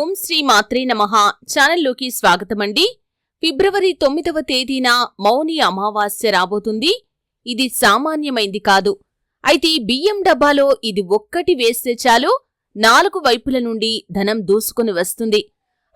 ఓం శ్రీ మాత్రే నమః. ఛానల్లోకి స్వాగతమండి. ఫిబ్రవరి తొమ్మిదవ తేదీన మౌని అమావాస్య రాబోతుంది. ఇది సామాన్యమైంది కాదు. అయితే బియ్యం డబ్బాలో ఇది ఒక్కటి వేస్తే చాలు నాలుగు వైపుల నుండి ధనం దూసుకుని వస్తుంది.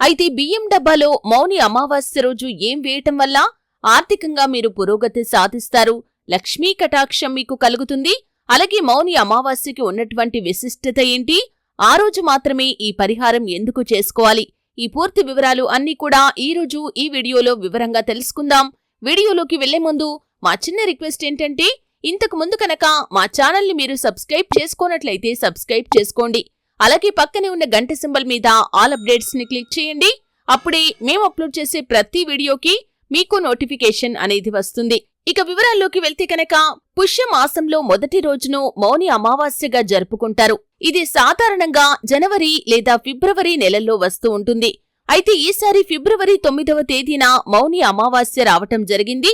అయితే బియ్యం డబ్బాలో మౌని అమావాస్య రోజు ఏం వేయటం వల్ల ఆర్థికంగా మీరు పురోగతి సాధిస్తారు? లక్ష్మీ కటాక్షం మీకు కలుగుతుంది. అలాగే మౌని అమావాస్యకి ఉన్నటువంటి విశిష్టత ఏంటి? ఆ రోజు మాత్రమే ఈ పరిహారం ఎందుకు చేసుకోవాలి? ఈ పూర్తి వివరాలు అన్నీ కూడా ఈ రోజు ఈ వీడియోలో వివరంగా తెలుసుకుందాం. వీడియోలోకి వెళ్ళే ముందు మా చిన్న రిక్వెస్ట్ ఏంటంటే ఇంతకు ముందు కనుక మా ఛానల్ని మీరు సబ్స్క్రైబ్ చేసుకోనట్లయితే సబ్స్క్రైబ్ చేసుకోండి. అలాగే పక్కనే ఉన్న గంట సింబల్ మీద ఆల్ అప్డేట్స్ని క్లిక్ చేయండి. అప్పుడే మేము అప్లోడ్ చేసే ప్రతి వీడియోకి మీకు నోటిఫికేషన్ అనేది వస్తుంది. ఇక వివరాల్లోకి వెళ్తే కనుక పుష్య మాసంలో మొదటి రోజును మౌని అమావాస్యగా జరుపుకుంటారు. ఇది సాధారణంగా జనవరి లేదా ఫిబ్రవరి నెలల్లో వస్తూ ఉంటుంది. అయితే ఈసారి ఫిబ్రవరి తొమ్మిదవ తేదీన మౌని అమావాస్య రావటం జరిగింది.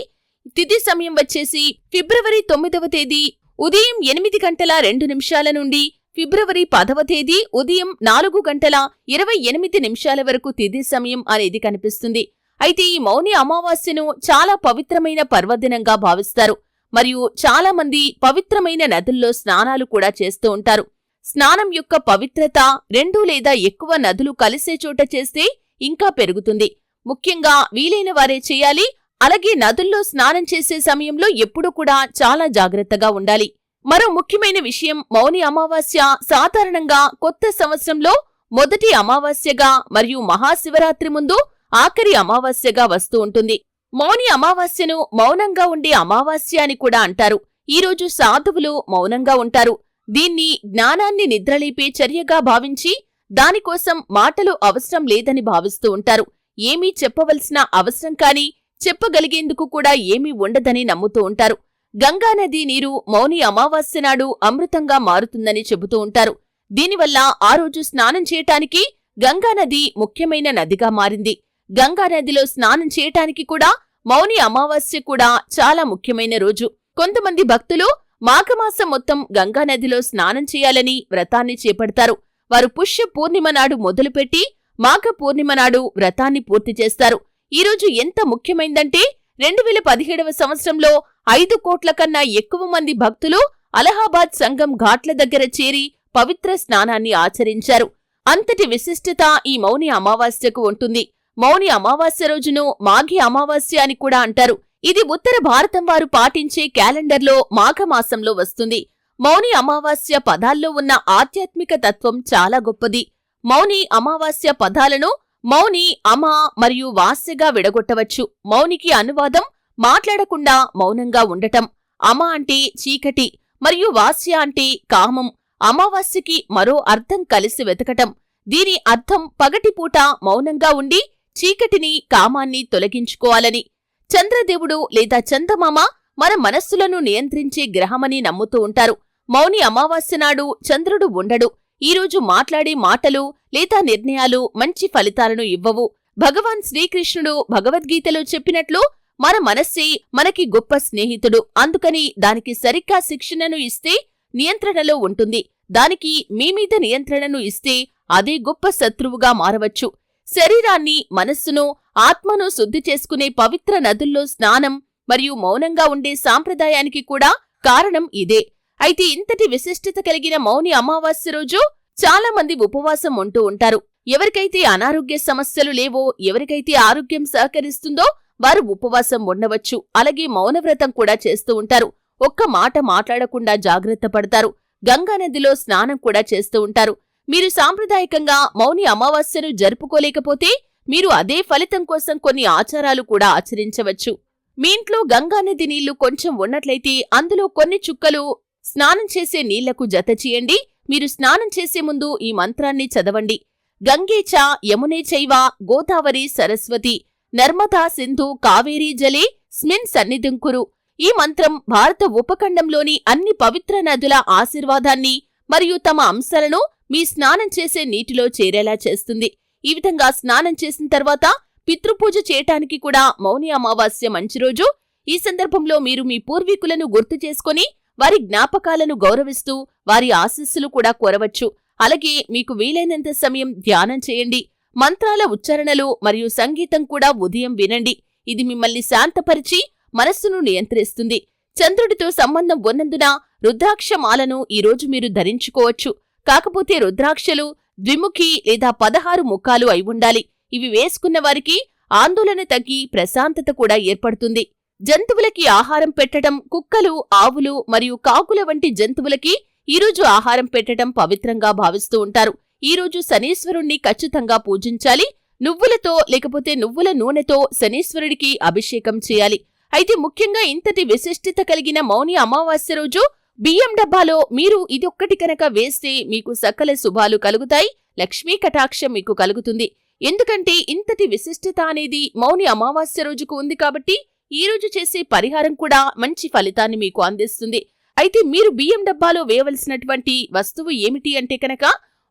తిథి సమయం వచ్చేసి ఫిబ్రవరి తొమ్మిదవ తేదీ ఉదయం ఎనిమిది గంటల రెండు నిమిషాల నుండి ఫిబ్రవరి పదవ తేదీ ఉదయం నాలుగు గంటల ఇరవై ఎనిమిది నిమిషాల వరకు తిథి సమయం అనేది కనిపిస్తుంది. అయితే ఈ మౌని అమావాస్యను చాలా పవిత్రమైన పర్వదినంగా భావిస్తారు. మరియు చాలా మంది పవిత్రమైన నదుల్లో స్నానాలు కూడా చేస్తూ ఉంటారు. స్నానం యొక్క పవిత్రత రెండు లేదా ఎక్కువ నదులు కలిసే చోట చేస్తే ఇంకా పెరుగుతుంది. ముఖ్యంగా వీలైన వారే చేయాలి. అలాగే నదుల్లో స్నానం చేసే సమయంలో ఎప్పుడూ కూడా చాలా జాగ్రత్తగా ఉండాలి. మరో ముఖ్యమైన విషయం మౌని అమావాస్య సాధారణంగా కొత్త సంవత్సరంలో మొదటి అమావాస్యగా మరియు మహాశివరాత్రి ముందు ఆఖరి అమావాస్యగా వస్తూ ఉంటుంది. మౌని అమావాస్యను మౌనంగా ఉండే అమావాస్య అని కూడా అంటారు. ఈరోజు సాధువులు మౌనంగా ఉంటారు. దీన్ని జ్ఞానాన్ని నిద్రలేపే చర్యగా భావించి దానికోసం మాటలు అవసరం లేదని భావిస్తూ ఉంటారు. ఏమీ చెప్పవలసిన అవసరం కాని చెప్పగలిగేందుకు కూడా ఏమీ ఉండదని నమ్ముతూ ఉంటారు. గంగానది నీరు మౌని అమావాస్య నాడు అమృతంగా మారుతుందని చెబుతూ ఉంటారు. దీనివల్ల ఆ రోజు స్నానం చేయటానికి గంగానది ముఖ్యమైన నదిగా మారింది. గంగానదిలో స్నానం చేయటానికి కూడా మౌని అమావాస్య కూడా చాలా ముఖ్యమైన రోజు. కొంతమంది భక్తులు మాఘమాసం మొత్తం గంగానదిలో స్నానం చేయాలని వ్రతాన్ని చేపడతారు. వారు పుష్య పూర్ణిమ నాడు మొదలుపెట్టి మాఘ పూర్ణిమ నాడు వ్రతాన్ని పూర్తి చేస్తారు. ఈరోజు ఎంత ముఖ్యమైందంటే రెండు వేల పదిహేడవ సంవత్సరంలో ఐదు కోట్ల కన్నా ఎక్కువ మంది భక్తులు అలహాబాద్ సంఘం ఘాట్ల దగ్గర చేరి పవిత్ర స్నానాన్ని ఆచరించారు. అంతటి విశిష్టత ఈ మౌని అమావాస్యకు ఉంటుంది. మౌని అమావాస్య రోజును మాఘి అమావాస్య అని కూడా అంటారు. ఇది ఉత్తర భారతం వారు పాటించే క్యాలెండర్లో మాఘమాసంలో వస్తుంది. మౌని అమావాస్య పదాల్లో ఉన్న ఆధ్యాత్మిక తత్వం చాలా గొప్పది. మౌని అమావాస్య పదాలను మౌని అమ మరియు వాస్యగా విడగొట్టవచ్చు. మౌనికి అనువాదం మాట్లాడకుండా మౌనంగా ఉండటం. అమ అంటే చీకటి మరియు వాస్య అంటే కామం. అమావాస్యకి మరో అర్థం కలిసి వెతకటం. దీని అర్థం పగటిపూట మౌనంగా ఉండి చీకటిని కామాన్ని తొలగించుకోవాలని. చంద్రదేవుడు లేదా చందమామ మన మనస్సులను నియంత్రించే గ్రహమని నమ్ముతూ ఉంటారు. మౌని అమావాస్య నాడు చంద్రుడు ఉండడు. ఈరోజు మాట్లాడే మాటలు లేదా నిర్ణయాలు మంచి ఫలితాలను ఇవ్వవు. భగవాన్ శ్రీకృష్ణుడు భగవద్గీతలో చెప్పినట్లు మన మనస్సే మనకి గొప్ప స్నేహితుడు. అందుకని దానికి సరిగ్గా శిక్షణను ఇస్తే నియంత్రణలో ఉంటుంది. దానికి మీమీద నియంత్రణను ఇస్తే అదే గొప్ప శత్రువుగా మారవచ్చు. శరీరాన్ని మనస్సును ఆత్మను శుద్ధి చేసుకునే పవిత్ర నదుల్లో స్నానం మరియు మౌనంగా ఉండే సాంప్రదాయానికి కూడా కారణం ఇదే. అయితే ఇంతటి విశిష్టత కలిగిన మౌని అమావాస్య రోజు చాలా మంది ఉపవాసం ఉంటూ ఉంటారు. ఎవరికైతే అనారోగ్య సమస్యలు లేవో ఎవరికైతే ఆరోగ్యం సహకరిస్తుందో వారు ఉపవాసం ఉండవచ్చు. అలాగే మౌనవ్రతం కూడా చేస్తూ ఉంటారు. ఒక్క మాట మాట్లాడకుండా జాగ్రత్త పడతారు. గంగానదిలో స్నానం కూడా చేస్తూ ఉంటారు. మీరు సాంప్రదాయకంగా మౌని అమావాస్యను జరుపుకోలేకపోతే మీరు అదే ఫలితం కోసం కొన్ని ఆచారాలు కూడా ఆచరించవచ్చు. మీ ఇంట్లో గంగానది నీళ్ళు కొంచెం ఉన్నట్లయితే అందులో కొన్ని చుక్కలు స్నానం చేసే నీళ్ళకు జత చేయండి. మీరు స్నానం చేసే ముందు ఈ మంత్రాన్ని చదవండి. గంగేచ యమునే చైవ గోదావరి సరస్వతి నర్మదా సింధు కావేరీ జలే స్మిన్ సన్నిధింకురు. ఈ మంత్రం భారత ఉపఖండంలోని అన్ని పవిత్ర నదుల ఆశీర్వాదాన్ని మరియు తమ అంశాలను మీ స్నానం చేసే నీటిలో చేరేలా చేస్తుంది. ఈ విధంగా స్నానం చేసిన తర్వాత పితృపూజ చేయటానికి కూడా మౌని అమావాస్య మంచి రోజు. ఈ సందర్భంలో మీరు మీ పూర్వీకులను గుర్తు చేసుకొని వారి జ్ఞాపకాలను గౌరవిస్తూ వారి ఆశీస్సులు కూడా కోరవచ్చు. అలాగే మీకు వీలైనంత సమయం ధ్యానం చేయండి. మంత్రాల ఉచ్చారణలు మరియు సంగీతం కూడా ఉదయం వినండి. ఇది మిమ్మల్ని శాంతపరిచి మనస్సును నియంత్రిస్తుంది. చంద్రుడితో సంబంధం ఉన్నందున రుద్రాక్షమాలను ఈరోజు మీరు ధరించుకోవచ్చు. కాకపోతే రుద్రాక్షలు ద్విముఖి లేదా పదహారు ముఖాలు అయి ఉండాలి. ఇవి వేసుకున్న వారికి ఆందోళన తగ్గి ప్రశాంతత కూడా ఏర్పడుతుంది. జంతువులకి ఆహారం పెట్టడం కుక్కలు ఆవులు మరియు కాకుల వంటి జంతువులకి ఈరోజు ఆహారం పెట్టడం పవిత్రంగా భావిస్తూ ఉంటారు. ఈరోజు శనీశ్వరుణ్ణి ఖచ్చితంగా పూజించాలి. నువ్వులతో లేకపోతే నువ్వుల నూనెతో శనీశ్వరుడికి అభిషేకం చేయాలి. అయితే ముఖ్యంగా ఇంతటి విశిష్టత కలిగిన మౌని అమావాస్య రోజు బియ్యం డబ్బాలో మీరు ఇది ఒక్కటి కనుక వేస్తే మీకు సకల శుభాలు కలుగుతాయి లక్ష్మీ కటాక్షం మీకు కలుగుతుంది. ఎందుకంటే ఇంతటి విశిష్టత అనేది మౌని అమావాస్య రోజుకు ఉంది కాబట్టి ఈ రోజు చేసే పరిహారం కూడా మంచి ఫలితాన్ని మీకు అందిస్తుంది. అయితే మీరు బియ్యం డబ్బాలో వేయవలసినటువంటి వస్తువు ఏమిటి అంటే కనుక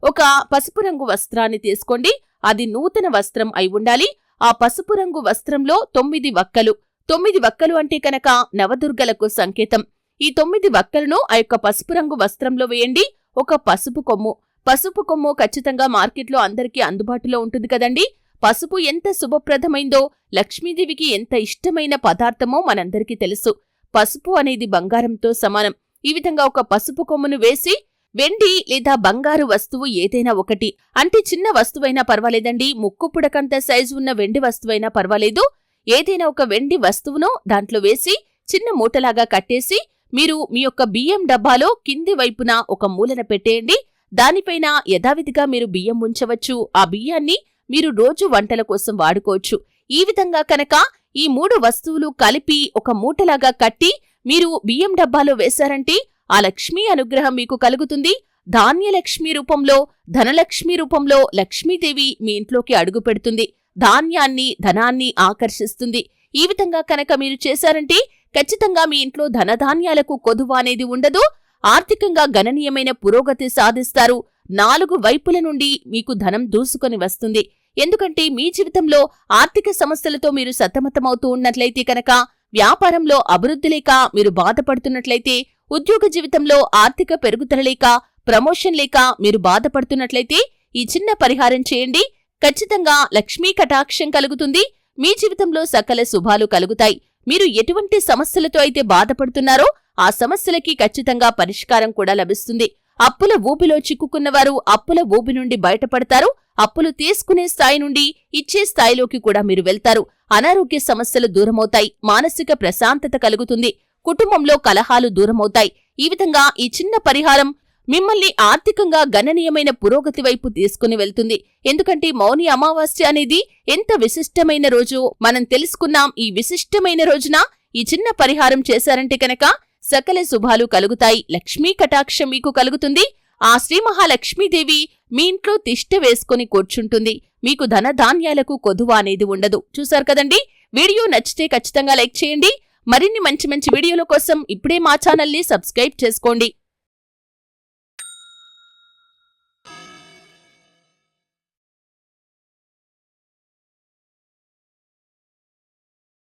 ఒక పసుపు రంగు వస్త్రాన్ని తీసుకోండి. అది నూతన వస్త్రం అయి ఉండాలి. ఆ పసుపు రంగు వస్త్రంలో తొమ్మిది వక్కలు. తొమ్మిది వక్కలు అంటే కనుక నవదుర్గలకు సంకేతం. ఈ తొమ్మిది వక్కలను ఆ యొక్క పసుపు రంగు వస్త్రంలో వేయండి. ఒక పసుపు కొమ్ము. పసుపు కొమ్ము ఖచ్చితంగా మార్కెట్లో అందరికీ అందుబాటులో ఉంటుంది కదండి. పసుపు ఎంత శుభప్రదమైందో లక్ష్మీదేవికి ఎంత ఇష్టమైన పదార్థమో మనందరికీ తెలుసు. పసుపు అనేది బంగారంతో సమానం. ఈ విధంగా ఒక పసుపు కొమ్మును వేసి వెండి లేదా బంగారు వస్తువు ఏదైనా ఒకటి. అంటే చిన్న వస్తువైనా పర్వాలేదండి. ముక్కు పుడకంత సైజు ఉన్న వెండి వస్తువైనా పర్వాలేదు. ఏదైనా ఒక వెండి వస్తువును దాంట్లో వేసి చిన్న మూటలాగా కట్టేసి మీరు మీ యొక్క బియ్యం డబ్బాలో కింది వైపున ఒక మూలన పెట్టేయండి. దానిపైన యథావిధిగా మీరు బియ్యం ఉంచవచ్చు. ఆ బియ్యాన్ని మీరు రోజు వంటల కోసం వాడుకోవచ్చు. ఈ విధంగా కనుక ఈ మూడు వస్తువులు కలిపి ఒక మూటలాగా కట్టి మీరు బియ్యం డబ్బాలో వేశారంటే ఆ లక్ష్మీ అనుగ్రహం మీకు కలుగుతుంది. ధాన్యలక్ష్మి రూపంలో ధనలక్ష్మి రూపంలో లక్ష్మీదేవి మీ ఇంట్లోకి అడుగు పెడుతుంది. ధాన్యాన్ని ధనాన్ని ఆకర్షిస్తుంది. ఈ విధంగా కనుక మీరు చేశారంటే ఖచ్చితంగా మీ ఇంట్లో ధనధాన్యాలకు కొదువ అనేది ఉండదు. ఆర్థికంగా గణనీయమైన పురోగతి సాధిస్తారు. నాలుగు వైపుల నుండి మీకు ధనం దూసుకొని వస్తుంది. ఎందుకంటే మీ జీవితంలో ఆర్థిక సమస్యలతో మీరు సతమతమవుతూ ఉన్నట్లయితే కనుక వ్యాపారంలో అభివృద్ధి లేక మీరు బాధపడుతున్నట్లయితే ఉద్యోగ జీవితంలో ఆర్థిక పెరుగుదల లేక ప్రమోషన్ లేక మీరు బాధపడుతున్నట్లయితే ఈ చిన్న పరిహారం చేయండి. ఖచ్చితంగా లక్ష్మీ కటాక్షం కలుగుతుంది. మీ జీవితంలో సకల శుభాలు కలుగుతాయి. మీరు ఎటువంటి సమస్యలతో అయితే బాధపడుతున్నారో ఆ సమస్యలకి ఖచ్చితంగా పరిష్కారం కూడా లభిస్తుంది. అప్పుల ఊబిలో చిక్కుకున్నవారు అప్పుల ఊబి నుండి బయటపడతారు. అప్పులు తీసుకునే స్థాయి నుండి ఇచ్చే స్థాయిలోకి కూడా మీరు వెళ్తారు. అనారోగ్య సమస్యలు దూరమవుతాయి. మానసిక ప్రశాంతత కలుగుతుంది. కుటుంబంలో కలహాలు దూరమవుతాయి. ఈ విధంగా ఈ చిన్న పరిహారం మిమ్మల్ని ఆర్థికంగా గణనీయమైన పురోగతి వైపు తీసుకుని వెళ్తుంది. ఎందుకంటే మౌని అమావాస్య అనేది ఎంత విశిష్టమైన రోజు? మనం తెలుసుకున్నాం ఈ విశిష్టమైన రోజున ఈ చిన్న పరిహారం చేశారంటే కనుక సకల శుభాలు కలుగుతాయి. లక్ష్మీ కటాక్షం మీకు కలుగుతుంది. ఆ శ్రీ మహాలక్ష్మీదేవి మీ ఇంట్లో తిష్ట వేసుకుని కూర్చుంటుంది. మీకు ధనధాన్యాలకు కొదువ అనేది ఉండదు. చూశారు కదండి? వీడియో నచ్చితే ఖచ్చితంగా లైక్ చేయండి. మరిన్ని మంచి మంచి వీడియోల కోసం ఇప్పుడే మా ఛానల్ని సబ్స్క్రైబ్ చేసుకోండి.